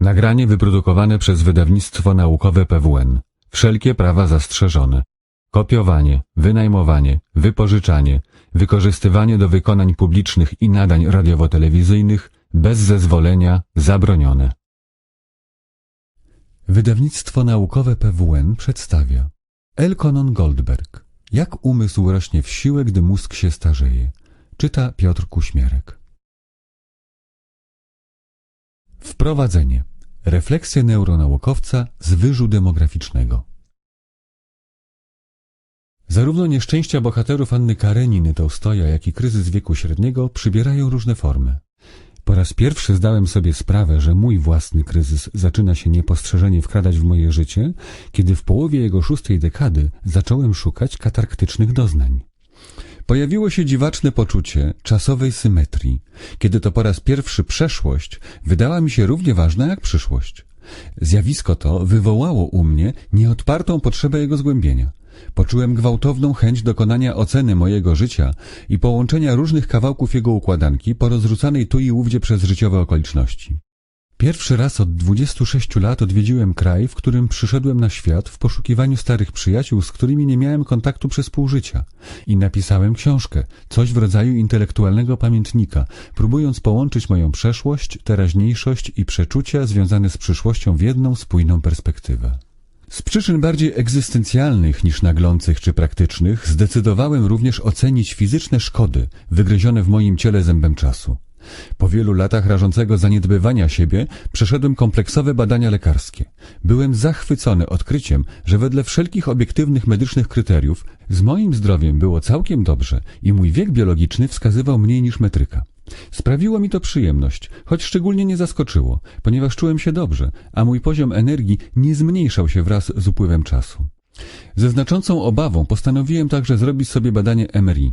Nagranie wyprodukowane przez wydawnictwo naukowe PWN. Wszelkie prawa zastrzeżone. Kopiowanie, wynajmowanie, wypożyczanie, wykorzystywanie do wykonań publicznych i nadań radiowo-telewizyjnych bez zezwolenia zabronione. Wydawnictwo naukowe PWN przedstawia Elkonon Goldberg. Jak umysł rośnie w siłę, gdy mózg się starzeje. Czyta Piotr Kuśmierek. Wprowadzenie. Refleksje neuronaukowca z wyżu demograficznego. Zarówno nieszczęścia bohaterów Anny Kareniny Tołstoja, jak i kryzys wieku średniego przybierają różne formy. Po raz pierwszy zdałem sobie sprawę, że mój własny kryzys zaczyna się niepostrzeżenie wkradać w moje życie, kiedy w połowie jego szóstej dekady zacząłem szukać katarktycznych doznań. Pojawiło się dziwaczne poczucie czasowej symetrii, kiedy to po raz pierwszy przeszłość wydała mi się równie ważna jak przyszłość. Zjawisko to wywołało u mnie nieodpartą potrzebę jego zgłębienia. Poczułem gwałtowną chęć dokonania oceny mojego życia i połączenia różnych kawałków jego układanki porozrzucanej tu i ówdzie przez życiowe okoliczności. Pierwszy raz od 26 lat odwiedziłem kraj, w którym przyszedłem na świat w poszukiwaniu starych przyjaciół, z którymi nie miałem kontaktu przez pół życia. I napisałem książkę, coś w rodzaju intelektualnego pamiętnika, próbując połączyć moją przeszłość, teraźniejszość i przeczucia związane z przyszłością w jedną spójną perspektywę. Z przyczyn bardziej egzystencjalnych niż naglących czy praktycznych zdecydowałem również ocenić fizyczne szkody wygryzione w moim ciele zębem czasu. Po wielu latach rażącego zaniedbywania siebie przeszedłem kompleksowe badania lekarskie. Byłem zachwycony odkryciem, że wedle wszelkich obiektywnych medycznych kryteriów z moim zdrowiem było całkiem dobrze i mój wiek biologiczny wskazywał mniej niż metryka. Sprawiło mi to przyjemność, choć szczególnie nie zaskoczyło, ponieważ czułem się dobrze, a mój poziom energii nie zmniejszał się wraz z upływem czasu. Ze znaczącą obawą postanowiłem także zrobić sobie badanie MRI,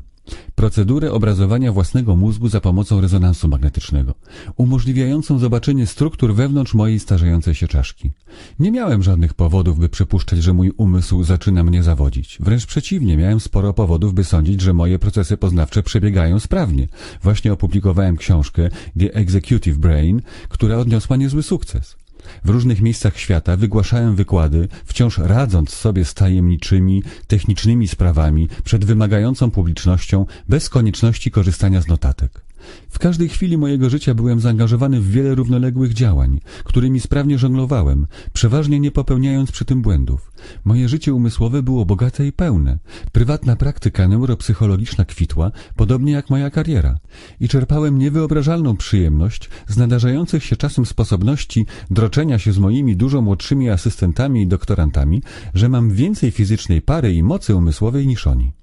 procedurę obrazowania własnego mózgu za pomocą rezonansu magnetycznego, umożliwiającą zobaczenie struktur wewnątrz mojej starzejącej się czaszki. Nie miałem żadnych powodów, by przypuszczać, że mój umysł zaczyna mnie zawodzić. Wręcz przeciwnie, miałem sporo powodów, by sądzić, że moje procesy poznawcze przebiegają sprawnie. Właśnie opublikowałem książkę The Executive Brain, która odniosła niezły sukces. W różnych miejscach świata wygłaszałem wykłady, wciąż radząc sobie z tajemniczymi, technicznymi sprawami przed wymagającą publicznością, bez konieczności korzystania z notatek. W każdej chwili mojego życia byłem zaangażowany w wiele równoległych działań, którymi sprawnie żonglowałem, przeważnie nie popełniając przy tym błędów. Moje życie umysłowe było bogate i pełne. Prywatna praktyka neuropsychologiczna kwitła, podobnie jak moja kariera. I czerpałem niewyobrażalną przyjemność z nadarzających się czasem sposobności droczenia się z moimi dużo młodszymi asystentami i doktorantami, że mam więcej fizycznej pary i mocy umysłowej niż oni.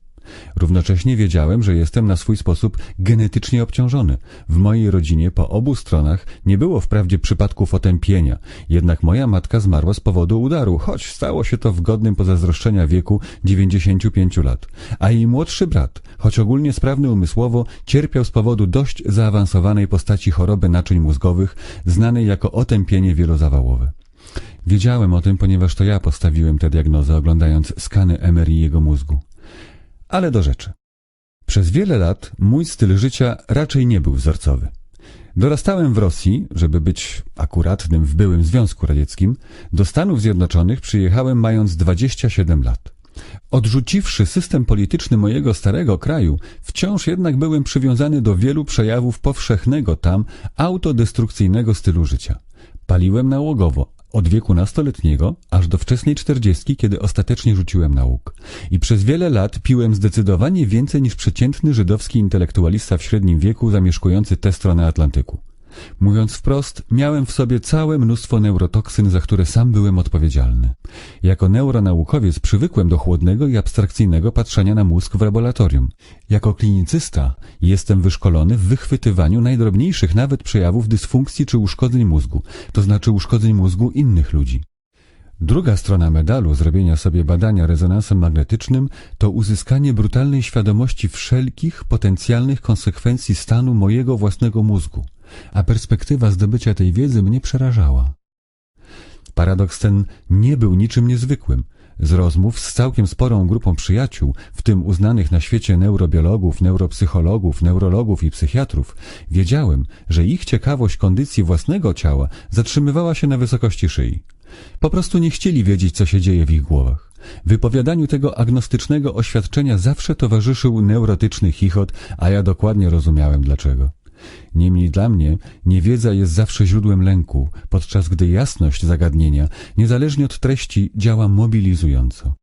Równocześnie wiedziałem, że jestem na swój sposób genetycznie obciążony. W mojej rodzinie po obu stronach nie było wprawdzie przypadków otępienia, jednak moja matka zmarła z powodu udaru, choć stało się to w godnym pozazdroszczenia wieku 95 lat. A jej młodszy brat, choć ogólnie sprawny umysłowo, cierpiał z powodu dość zaawansowanej postaci choroby naczyń mózgowych, znanej jako otępienie wielozawałowe. Wiedziałem o tym, ponieważ to ja postawiłem tę diagnozę, oglądając skany MRI jego mózgu. Ale do rzeczy. Przez wiele lat mój styl życia raczej nie był wzorcowy. Dorastałem w Rosji, żeby być akuratnym w byłym Związku Radzieckim. Do Stanów Zjednoczonych przyjechałem mając 27 lat. Odrzuciwszy system polityczny mojego starego kraju, wciąż jednak byłem przywiązany do wielu przejawów powszechnego tam autodestrukcyjnego stylu życia. Paliłem nałogowo, od wieku nastoletniego aż do wczesnej czterdziestki, kiedy ostatecznie rzuciłem nauk. I przez wiele lat piłem zdecydowanie więcej niż przeciętny żydowski intelektualista w średnim wieku zamieszkujący tę stronę Atlantyku. Mówiąc wprost, miałem w sobie całe mnóstwo neurotoksyn, za które sam byłem odpowiedzialny. Jako neuronaukowiec przywykłem do chłodnego i abstrakcyjnego patrzenia na mózg w laboratorium. Jako klinicysta jestem wyszkolony w wychwytywaniu najdrobniejszych nawet przejawów dysfunkcji czy uszkodzeń mózgu, to znaczy uszkodzeń mózgu innych ludzi. Druga strona medalu zrobienia sobie badania rezonansem magnetycznym to uzyskanie brutalnej świadomości wszelkich potencjalnych konsekwencji stanu mojego własnego mózgu, a perspektywa zdobycia tej wiedzy mnie przerażała. Paradoks ten nie był niczym niezwykłym. Z rozmów z całkiem sporą grupą przyjaciół, w tym uznanych na świecie neurobiologów, neuropsychologów, neurologów i psychiatrów, wiedziałem, że ich ciekawość kondycji własnego ciała zatrzymywała się na wysokości szyi. Po prostu nie chcieli wiedzieć, co się dzieje w ich głowach. Wypowiadaniu tego agnostycznego oświadczenia zawsze towarzyszył neurotyczny chichot, a ja dokładnie rozumiałem dlaczego. Niemniej dla mnie niewiedza jest zawsze źródłem lęku, podczas gdy jasność zagadnienia, niezależnie od treści, działa mobilizująco.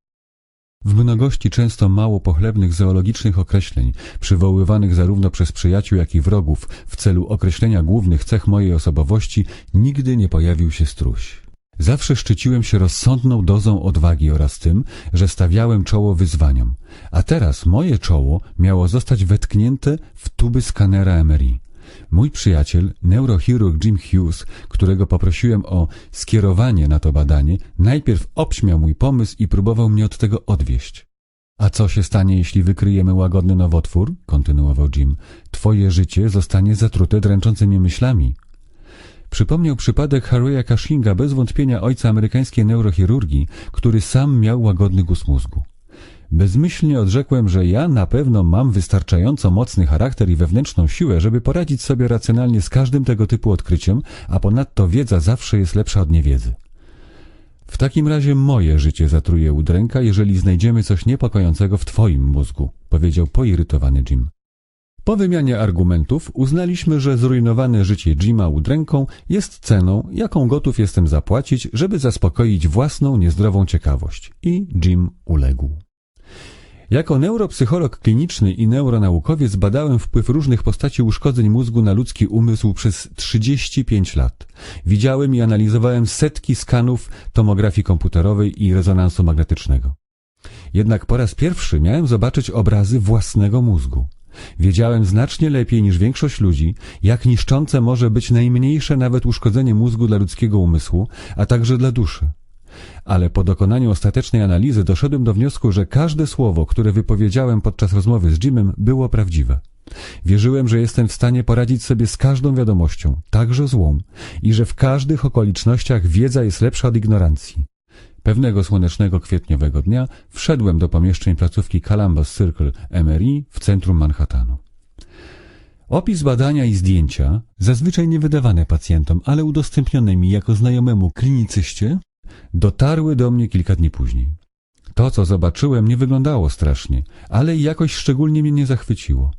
W mnogości często mało pochlebnych zoologicznych określeń, przywoływanych zarówno przez przyjaciół, jak i wrogów w celu określenia głównych cech mojej osobowości, nigdy nie pojawił się struś. Zawsze szczyciłem się rozsądną dozą odwagi oraz tym, że stawiałem czoło wyzwaniom, a teraz moje czoło miało zostać wetknięte w tuby skanera MRI. Mój przyjaciel, neurochirurg Jim Hughes, którego poprosiłem o skierowanie na to badanie, najpierw obśmiał mój pomysł i próbował mnie od tego odwieść. A co się stanie, jeśli wykryjemy łagodny nowotwór? kontynuował Jim. Twoje życie zostanie zatrute dręczącymi myślami. Przypomniał przypadek Harry'a Cushinga, bez wątpienia ojca amerykańskiej neurochirurgii, który sam miał łagodny guz mózgu. Bezmyślnie odrzekłem, że ja na pewno mam wystarczająco mocny charakter i wewnętrzną siłę, żeby poradzić sobie racjonalnie z każdym tego typu odkryciem, a ponadto wiedza zawsze jest lepsza od niewiedzy. W takim razie moje życie zatruje udręka, jeżeli znajdziemy coś niepokojącego w twoim mózgu, powiedział poirytowany Jim. Po wymianie argumentów uznaliśmy, że zrujnowane życie Jima udręką jest ceną, jaką gotów jestem zapłacić, żeby zaspokoić własną niezdrową ciekawość. I Jim uległ. Jako neuropsycholog kliniczny i neuronaukowiec badałem wpływ różnych postaci uszkodzeń mózgu na ludzki umysł przez 35 lat. Widziałem i analizowałem setki skanów tomografii komputerowej i rezonansu magnetycznego. Jednak po raz pierwszy miałem zobaczyć obrazy własnego mózgu. Wiedziałem znacznie lepiej niż większość ludzi, jak niszczące może być najmniejsze nawet uszkodzenie mózgu dla ludzkiego umysłu, a także dla duszy. Ale po dokonaniu ostatecznej analizy doszedłem do wniosku, że każde słowo, które wypowiedziałem podczas rozmowy z Jimem, było prawdziwe. Wierzyłem, że jestem w stanie poradzić sobie z każdą wiadomością, także złą, i że w każdych okolicznościach wiedza jest lepsza od ignorancji. Pewnego słonecznego kwietniowego dnia wszedłem do pomieszczeń placówki Columbus Circle MRI w centrum Manhattanu. Opis badania i zdjęcia, zazwyczaj nie wydawane pacjentom, ale udostępnione mi jako znajomemu klinicyście, dotarły do mnie kilka dni później. To, co zobaczyłem, nie wyglądało strasznie, ale jakoś szczególnie mnie nie zachwyciło.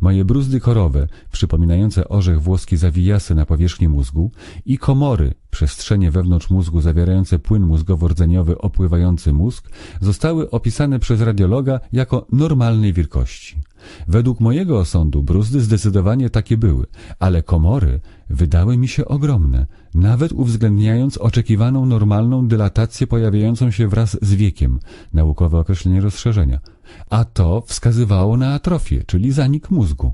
Moje bruzdy korowe, przypominające orzech włoski zawijasy na powierzchni mózgu i komory, przestrzenie wewnątrz mózgu zawierające płyn mózgowo-rdzeniowy opływający mózg, zostały opisane przez radiologa jako normalnej wielkości. Według mojego osądu bruzdy zdecydowanie takie były, ale komory wydały mi się ogromne, nawet uwzględniając oczekiwaną normalną dylatację pojawiającą się wraz z wiekiem, naukowe określenie rozszerzenia, a to wskazywało na atrofię, czyli zanik mózgu.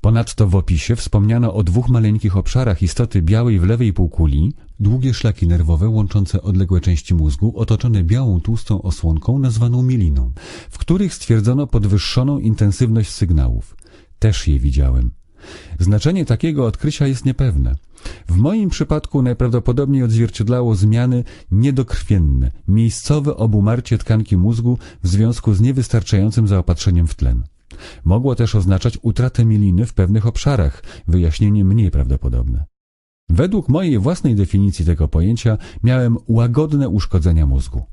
Ponadto w opisie wspomniano o dwóch maleńkich obszarach istoty białej w lewej półkuli, długie szlaki nerwowe łączące odległe części mózgu, otoczone białą tłustą osłonką nazwaną mieliną, w których stwierdzono podwyższoną intensywność sygnałów. Też je widziałem. Znaczenie takiego odkrycia jest niepewne. W moim przypadku najprawdopodobniej odzwierciedlało zmiany niedokrwienne, miejscowe obumarcie tkanki mózgu w związku z niewystarczającym zaopatrzeniem w tlen. Mogło też oznaczać utratę mieliny w pewnych obszarach, wyjaśnienie mniej prawdopodobne. Według mojej własnej definicji tego pojęcia miałem łagodne uszkodzenia mózgu.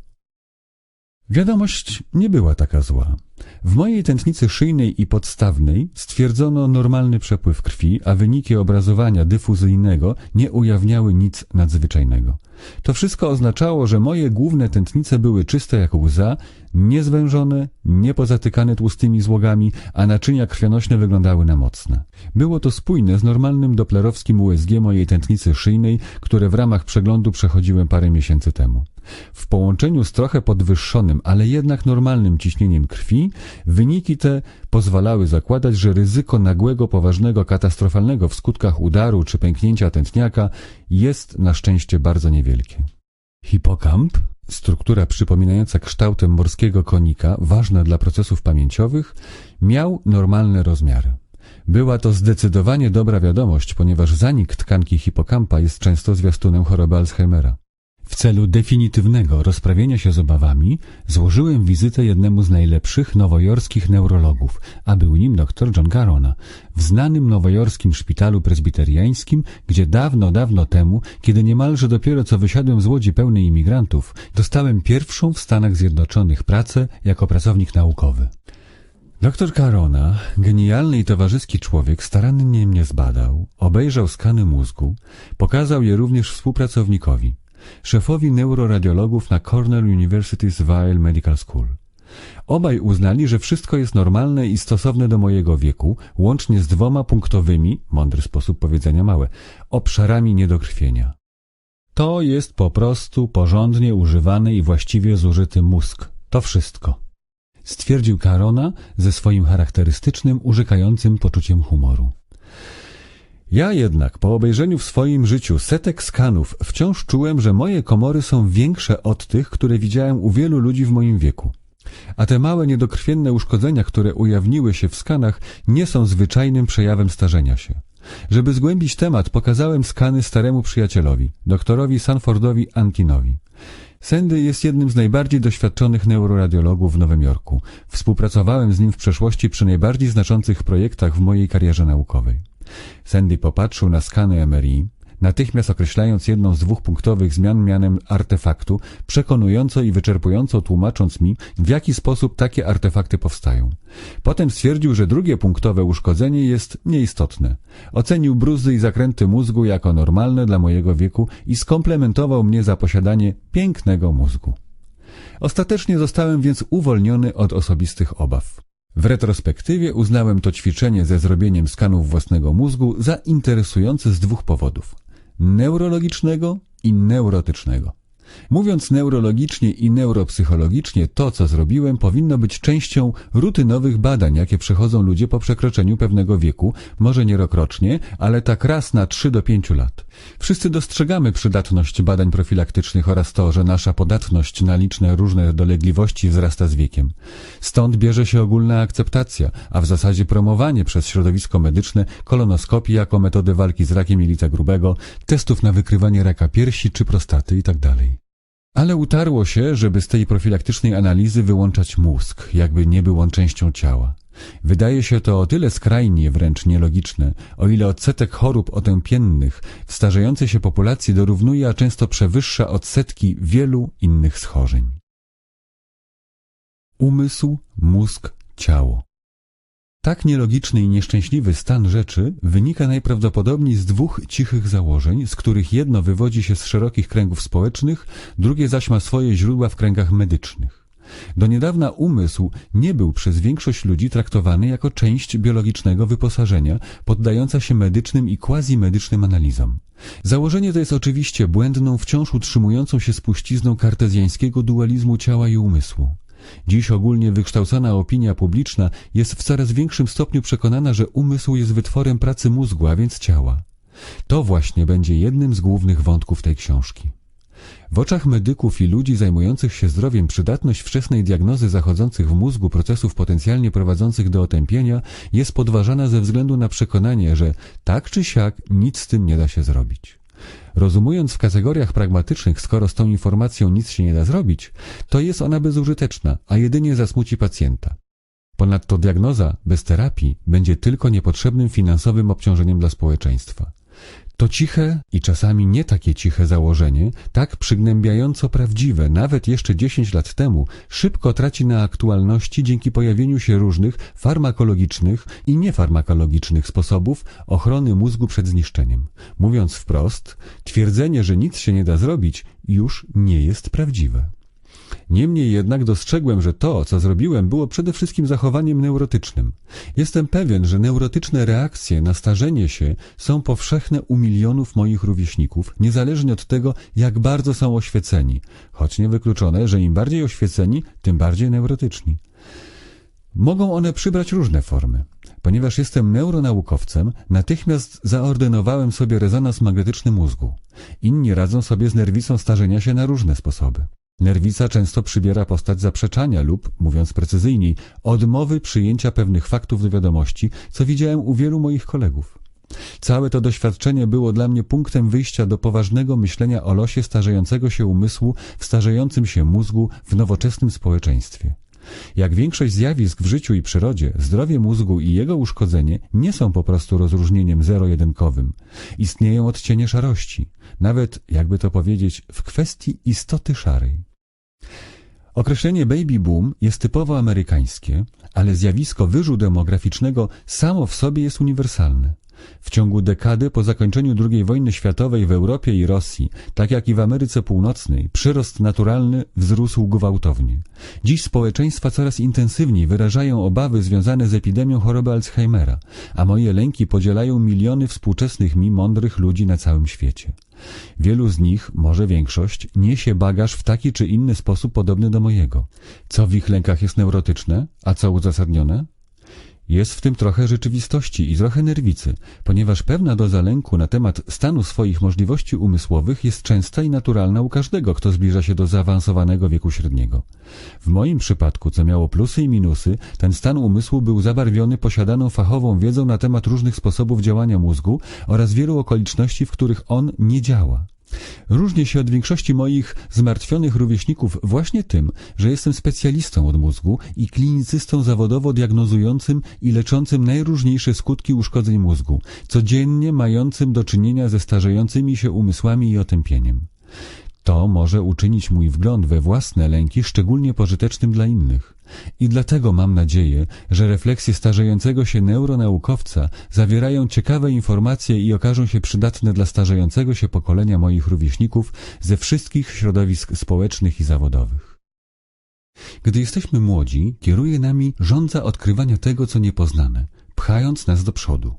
Wiadomość nie była taka zła. W mojej tętnicy szyjnej i podstawnej stwierdzono normalny przepływ krwi, a wyniki obrazowania dyfuzyjnego nie ujawniały nic nadzwyczajnego. To wszystko oznaczało, że moje główne tętnice były czyste jak łza, niezwężone, niepozatykane tłustymi złogami, a naczynia krwionośne wyglądały na mocne. Było to spójne z normalnym doplerowskim USG mojej tętnicy szyjnej, które w ramach przeglądu przechodziłem parę miesięcy temu. W połączeniu z trochę podwyższonym, ale jednak normalnym ciśnieniem krwi, wyniki te pozwalały zakładać, że ryzyko nagłego, poważnego, katastrofalnego w skutkach udaru czy pęknięcia tętniaka jest na szczęście bardzo niewielkie. Hipokamp, struktura przypominająca kształtem morskiego konika, ważna dla procesów pamięciowych, miał normalne rozmiary. Była to zdecydowanie dobra wiadomość, ponieważ zanik tkanki hipokampa jest często zwiastunem choroby Alzheimera. W celu definitywnego rozprawienia się z obawami złożyłem wizytę jednemu z najlepszych nowojorskich neurologów, a był nim dr John Carona, w znanym nowojorskim szpitalu prezbiteriańskim, gdzie dawno, dawno temu, kiedy niemalże dopiero co wysiadłem z łodzi pełnej imigrantów, dostałem pierwszą w Stanach Zjednoczonych pracę jako pracownik naukowy. Doktor Carona, genialny i towarzyski człowiek, starannie mnie zbadał, obejrzał skany mózgu, pokazał je również współpracownikowi, szefowi neuroradiologów na Cornell University's Weill Medical School. Obaj uznali, że wszystko jest normalne i stosowne do mojego wieku, łącznie z dwoma punktowymi, mądry sposób powiedzenia małe, obszarami niedokrwienia. To jest po prostu porządnie używany i właściwie zużyty mózg. To wszystko stwierdził Karona ze swoim charakterystycznym, urzekającym poczuciem humoru. Ja jednak po obejrzeniu w swoim życiu setek skanów wciąż czułem, że moje komory są większe od tych, które widziałem u wielu ludzi w moim wieku. A te małe niedokrwienne uszkodzenia, które ujawniły się w skanach, nie są zwyczajnym przejawem starzenia się. Żeby zgłębić temat, pokazałem skany staremu przyjacielowi, doktorowi Sanfordowi Antinowi. Sandy jest jednym z najbardziej doświadczonych neuroradiologów w Nowym Jorku. Współpracowałem z nim w przeszłości przy najbardziej znaczących projektach w mojej karierze naukowej. Sandy popatrzył na skany MRI, natychmiast określając jedną z dwupunktowych zmian mianem artefaktu, przekonująco i wyczerpująco tłumacząc mi, w jaki sposób takie artefakty powstają. Potem stwierdził, że drugie punktowe uszkodzenie jest nieistotne. Ocenił bruzy i zakręty mózgu jako normalne dla mojego wieku i skomplementował mnie za posiadanie pięknego mózgu. Ostatecznie zostałem więc uwolniony od osobistych obaw. W retrospektywie uznałem to ćwiczenie ze zrobieniem skanów własnego mózgu za interesujące z dwóch powodów neurologicznego i neurotycznego. Mówiąc neurologicznie i neuropsychologicznie, to co zrobiłem powinno być częścią rutynowych badań, jakie przechodzą ludzie po przekroczeniu pewnego wieku, może nie rokrocznie, ale tak raz na 3 do 5 lat. Wszyscy dostrzegamy przydatność badań profilaktycznych oraz to, że nasza podatność na liczne różne dolegliwości wzrasta z wiekiem. Stąd bierze się ogólna akceptacja, a w zasadzie promowanie przez środowisko medyczne kolonoskopii jako metody walki z rakiem jelita grubego, testów na wykrywanie raka piersi czy prostaty itd. Ale utarło się, żeby z tej profilaktycznej analizy wyłączać mózg, jakby nie był on częścią ciała. Wydaje się to o tyle skrajnie wręcz nielogiczne, o ile odsetek chorób otępiennych w starzejącej się populacji dorównuje, a często przewyższa odsetki wielu innych schorzeń. Umysł, mózg, ciało. Tak nielogiczny i nieszczęśliwy stan rzeczy wynika najprawdopodobniej z dwóch cichych założeń, z których jedno wywodzi się z szerokich kręgów społecznych, drugie zaś ma swoje źródła w kręgach medycznych. Do niedawna umysł nie był przez większość ludzi traktowany jako część biologicznego wyposażenia, poddająca się medycznym i quasi-medycznym analizom. Założenie to jest oczywiście błędną, wciąż utrzymującą się spuścizną kartezjańskiego dualizmu ciała i umysłu. Dziś ogólnie wykształcona opinia publiczna jest w coraz większym stopniu przekonana, że umysł jest wytworem pracy mózgu, a więc ciała. To właśnie będzie jednym z głównych wątków tej książki. W oczach medyków i ludzi zajmujących się zdrowiem przydatność wczesnej diagnozy zachodzących w mózgu procesów potencjalnie prowadzących do otępienia jest podważana ze względu na przekonanie, że tak czy siak nic z tym nie da się zrobić. Rozumując w kategoriach pragmatycznych, skoro z tą informacją nic się nie da zrobić, to jest ona bezużyteczna, a jedynie zasmuci pacjenta. Ponadto diagnoza bez terapii będzie tylko niepotrzebnym finansowym obciążeniem dla społeczeństwa. To ciche i czasami nie takie ciche założenie, tak przygnębiająco prawdziwe, nawet jeszcze 10 lat temu, szybko traci na aktualności dzięki pojawieniu się różnych farmakologicznych i niefarmakologicznych sposobów ochrony mózgu przed zniszczeniem. Mówiąc wprost, twierdzenie, że nic się nie da zrobić, już nie jest prawdziwe. Niemniej jednak dostrzegłem, że to, co zrobiłem, było przede wszystkim zachowaniem neurotycznym. Jestem pewien, że neurotyczne reakcje na starzenie się są powszechne u milionów moich rówieśników, niezależnie od tego, jak bardzo są oświeceni, choć niewykluczone, że im bardziej oświeceni, tym bardziej neurotyczni. Mogą one przybrać różne formy. Ponieważ jestem neuronaukowcem, natychmiast zaordynowałem sobie rezonans magnetyczny mózgu. Inni radzą sobie z nerwicą starzenia się na różne sposoby. Nerwica często przybiera postać zaprzeczania lub, mówiąc precyzyjniej, odmowy przyjęcia pewnych faktów do wiadomości, co widziałem u wielu moich kolegów. Całe to doświadczenie było dla mnie punktem wyjścia do poważnego myślenia o losie starzejącego się umysłu w starzejącym się mózgu w nowoczesnym społeczeństwie. Jak większość zjawisk w życiu i przyrodzie, zdrowie mózgu i jego uszkodzenie nie są po prostu rozróżnieniem zero-jedynkowym. Istnieją odcienie szarości, nawet, jakby to powiedzieć, w kwestii istoty szarej. Określenie baby boom jest typowo amerykańskie, ale zjawisko wyżu demograficznego samo w sobie jest uniwersalne. W ciągu dekady po zakończeniu II wojny światowej w Europie i Rosji, tak jak i w Ameryce Północnej, przyrost naturalny wzrósł gwałtownie. Dziś społeczeństwa coraz intensywniej wyrażają obawy związane z epidemią choroby Alzheimera, a moje lęki podzielają miliony współczesnych mi mądrych ludzi na całym świecie. Wielu z nich, może większość, niesie bagaż w taki czy inny sposób podobny do mojego. Co w ich lękach jest neurotyczne, a co uzasadnione? Jest w tym trochę rzeczywistości i trochę nerwicy, ponieważ pewna doza lęku na temat stanu swoich możliwości umysłowych jest częsta i naturalna u każdego, kto zbliża się do zaawansowanego wieku średniego. W moim przypadku, co miało plusy i minusy, ten stan umysłu był zabarwiony posiadaną fachową wiedzą na temat różnych sposobów działania mózgu oraz wielu okoliczności, w których on nie działa. Różnię się od większości moich zmartwionych rówieśników właśnie tym, że jestem specjalistą od mózgu i klinicystą zawodowo diagnozującym i leczącym najróżniejsze skutki uszkodzeń mózgu, codziennie mającym do czynienia ze starzejącymi się umysłami i otępieniem. To może uczynić mój wgląd we własne lęki szczególnie pożytecznym dla innych. I dlatego mam nadzieję, że refleksje starzejącego się neuronaukowca zawierają ciekawe informacje i okażą się przydatne dla starzejącego się pokolenia moich rówieśników ze wszystkich środowisk społecznych i zawodowych. Gdy jesteśmy młodzi, kieruje nami żądza odkrywania tego, co niepoznane, pchając nas do przodu.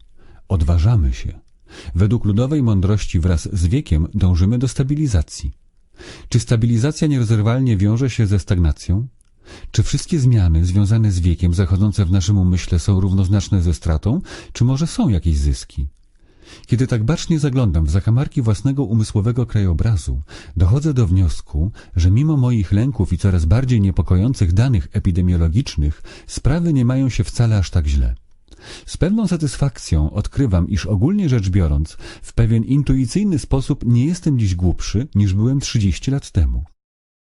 Odważamy się. Według ludowej mądrości wraz z wiekiem dążymy do stabilizacji. Czy stabilizacja nierozerwalnie wiąże się ze stagnacją? Czy wszystkie zmiany związane z wiekiem zachodzące w naszym umyśle są równoznaczne ze stratą, czy może są jakieś zyski? Kiedy tak bacznie zaglądam w zakamarki własnego umysłowego krajobrazu, dochodzę do wniosku, że mimo moich lęków i coraz bardziej niepokojących danych epidemiologicznych, sprawy nie mają się wcale aż tak źle. Z pewną satysfakcją odkrywam, iż ogólnie rzecz biorąc, w pewien intuicyjny sposób nie jestem dziś głupszy, niż byłem 30 lat temu.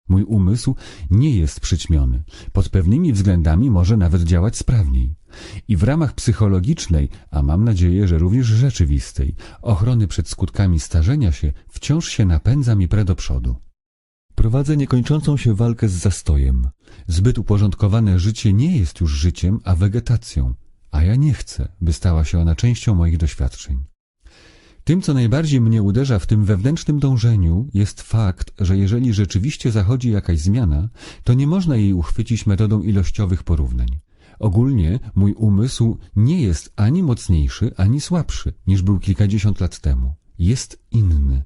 Mój umysł nie jest przyćmiony. Pod pewnymi względami może nawet działać sprawniej. I w ramach psychologicznej, a mam nadzieję, że również rzeczywistej, ochrony przed skutkami starzenia się wciąż się napędzam i pre do przodu. Prowadzę niekończącą się walkę z zastojem. Zbyt uporządkowane życie nie jest już życiem, a wegetacją, a ja nie chcę, by stała się ona częścią moich doświadczeń. Tym, co najbardziej mnie uderza w tym wewnętrznym dążeniu, jest fakt, że jeżeli rzeczywiście zachodzi jakaś zmiana, to nie można jej uchwycić metodą ilościowych porównań. Ogólnie mój umysł nie jest ani mocniejszy, ani słabszy, niż był kilkadziesiąt lat temu. Jest inny.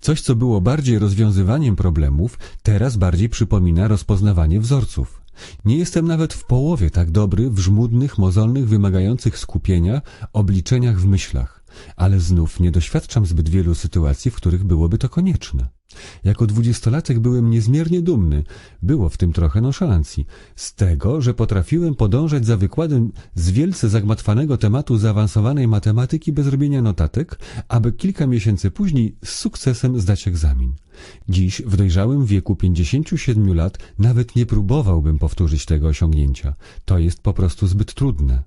Coś, co było bardziej rozwiązywaniem problemów, teraz bardziej przypomina rozpoznawanie wzorców. Nie jestem nawet w połowie tak dobry w żmudnych, mozolnych, wymagających skupienia obliczeniach w myślach, ale znów nie doświadczam zbyt wielu sytuacji, w których byłoby to konieczne. Jako dwudziestolatek byłem niezmiernie dumny, było w tym trochę nonszalancji, z tego, że potrafiłem podążać za wykładem z wielce zagmatwanego tematu zaawansowanej matematyki bez robienia notatek, aby kilka miesięcy później z sukcesem zdać egzamin. Dziś, w dojrzałym wieku 57 lat, nawet nie próbowałbym powtórzyć tego osiągnięcia. To jest po prostu zbyt trudne.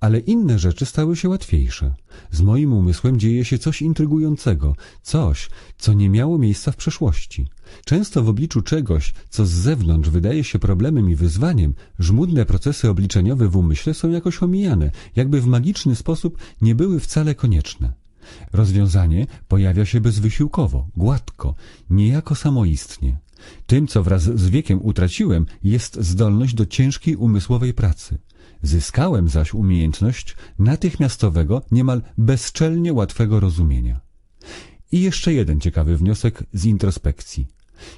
Ale inne rzeczy stały się łatwiejsze. Z moim umysłem dzieje się coś intrygującego, coś, co nie miało miejsca w przeszłości. Często w obliczu czegoś, co z zewnątrz wydaje się problemem i wyzwaniem, żmudne procesy obliczeniowe w umyśle są jakoś omijane, jakby w magiczny sposób nie były wcale konieczne. Rozwiązanie pojawia się bezwysiłkowo, gładko, niejako samoistnie. Tym, co wraz z wiekiem utraciłem, jest zdolność do ciężkiej umysłowej pracy. Zyskałem zaś umiejętność natychmiastowego, niemal bezczelnie łatwego rozumienia. I jeszcze jeden ciekawy wniosek z introspekcji.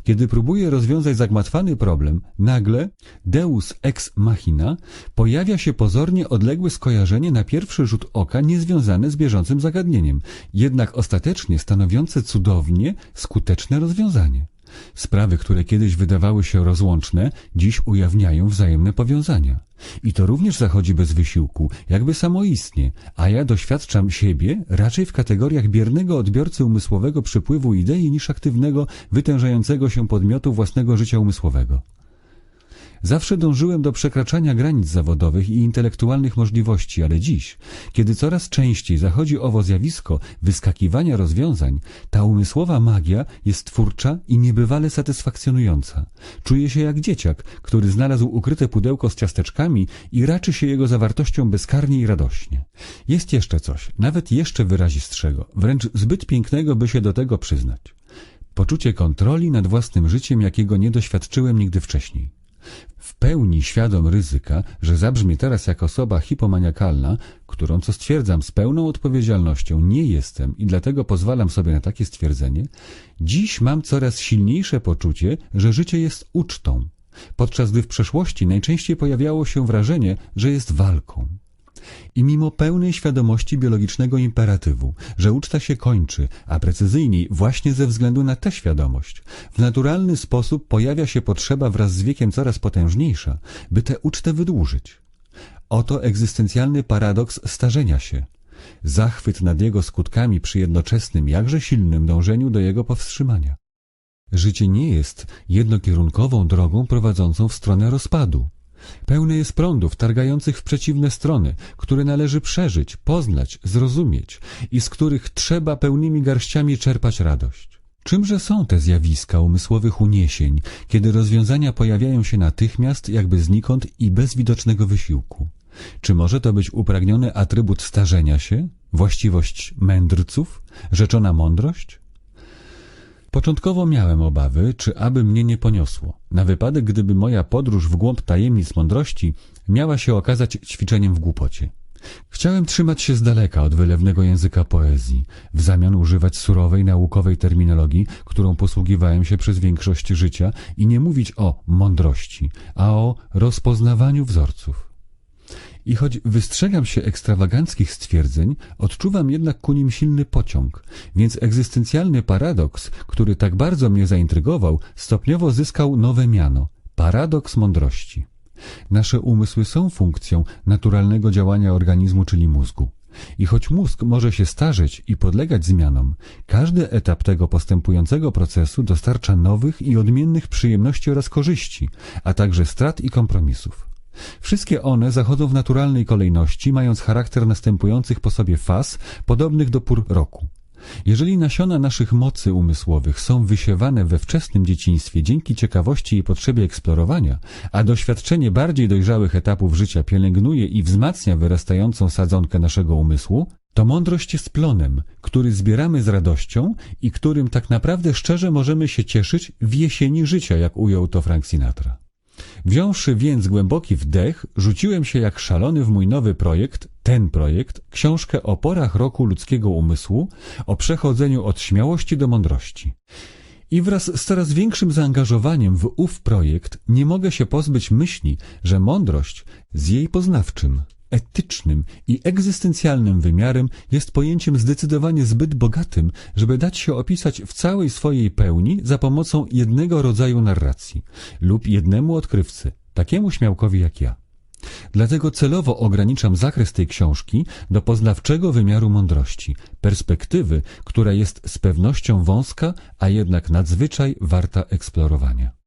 Kiedy próbuję rozwiązać zagmatwany problem, nagle deus ex machina pojawia się pozornie odległe skojarzenie na pierwszy rzut oka niezwiązane z bieżącym zagadnieniem, jednak ostatecznie stanowiące cudownie skuteczne rozwiązanie. Sprawy, które kiedyś wydawały się rozłączne, dziś ujawniają wzajemne powiązania. I to również zachodzi bez wysiłku, jakby samoistnie, a ja doświadczam siebie raczej w kategoriach biernego odbiorcy umysłowego przypływu idei niż aktywnego, wytężającego się podmiotu własnego życia umysłowego. Zawsze dążyłem do przekraczania granic zawodowych i intelektualnych możliwości, ale dziś, kiedy coraz częściej zachodzi owo zjawisko wyskakiwania rozwiązań, ta umysłowa magia jest twórcza i niebywale satysfakcjonująca. Czuję się jak dzieciak, który znalazł ukryte pudełko z ciasteczkami i raczy się jego zawartością bezkarnie i radośnie. Jest jeszcze coś, nawet jeszcze wyrazistszego, wręcz zbyt pięknego, by się do tego przyznać. Poczucie kontroli nad własnym życiem, jakiego nie doświadczyłem nigdy wcześniej. W pełni świadom ryzyka, że zabrzmie teraz jak osoba hipomaniakalna, którą, co stwierdzam z pełną odpowiedzialnością, nie jestem i dlatego pozwalam sobie na takie stwierdzenie, dziś mam coraz silniejsze poczucie, że życie jest ucztą, podczas gdy w przeszłości najczęściej pojawiało się wrażenie, że jest walką. I mimo pełnej świadomości biologicznego imperatywu, że uczta się kończy, a precyzyjniej właśnie ze względu na tę świadomość, w naturalny sposób pojawia się potrzeba wraz z wiekiem coraz potężniejsza, by tę ucztę wydłużyć. Oto egzystencjalny paradoks starzenia się. Zachwyt nad jego skutkami przy jednoczesnym, jakże silnym dążeniu do jego powstrzymania. Życie nie jest jednokierunkową drogą prowadzącą w stronę rozpadu. Pełne jest prądów targających w przeciwne strony, które należy przeżyć, poznać, zrozumieć i z których trzeba pełnymi garściami czerpać radość. Czymże są te zjawiska umysłowych uniesień, kiedy rozwiązania pojawiają się natychmiast, jakby znikąd i bez widocznego wysiłku? Czy może to być upragniony atrybut starzenia się, właściwość mędrców, rzeczona mądrość? Początkowo miałem obawy, czy aby mnie nie poniosło, na wypadek gdyby moja podróż w głąb tajemnic mądrości miała się okazać ćwiczeniem w głupocie. Chciałem trzymać się z daleka od wylewnego języka poezji, w zamian używać surowej naukowej terminologii, którą posługiwałem się przez większość życia i nie mówić o mądrości, a o rozpoznawaniu wzorców. I choć wystrzegam się ekstrawaganckich stwierdzeń, odczuwam jednak ku nim silny pociąg, więc egzystencjalny paradoks, który tak bardzo mnie zaintrygował, stopniowo zyskał nowe miano paradoks mądrości. Nasze umysły są funkcją naturalnego działania organizmu, czyli mózgu. I choć mózg może się starzeć i podlegać zmianom, każdy etap tego postępującego procesu dostarcza nowych i odmiennych przyjemności oraz korzyści, a także strat i kompromisów. Wszystkie one zachodzą w naturalnej kolejności, mając charakter następujących po sobie faz, podobnych do pór roku. Jeżeli nasiona naszych mocy umysłowych są wysiewane we wczesnym dzieciństwie dzięki ciekawości i potrzebie eksplorowania, a doświadczenie bardziej dojrzałych etapów życia pielęgnuje i wzmacnia wyrastającą sadzonkę naszego umysłu, to mądrość jest plonem, który zbieramy z radością i którym tak naprawdę szczerze możemy się cieszyć w jesieni życia, jak ujął to Frank Sinatra. Wziąwszy więc głęboki wdech, rzuciłem się jak szalony w mój nowy projekt, ten projekt, książkę o porach roku ludzkiego umysłu, o przechodzeniu od śmiałości do mądrości. I wraz z coraz większym zaangażowaniem w ów projekt nie mogę się pozbyć myśli, że mądrość z jej poznawczym, etycznym i egzystencjalnym wymiarem jest pojęciem zdecydowanie zbyt bogatym, żeby dać się opisać w całej swojej pełni za pomocą jednego rodzaju narracji lub jednemu odkrywcy, takiemu śmiałkowi jak ja. Dlatego celowo ograniczam zakres tej książki do poznawczego wymiaru mądrości, perspektywy, która jest z pewnością wąska, a jednak nadzwyczaj warta eksplorowania.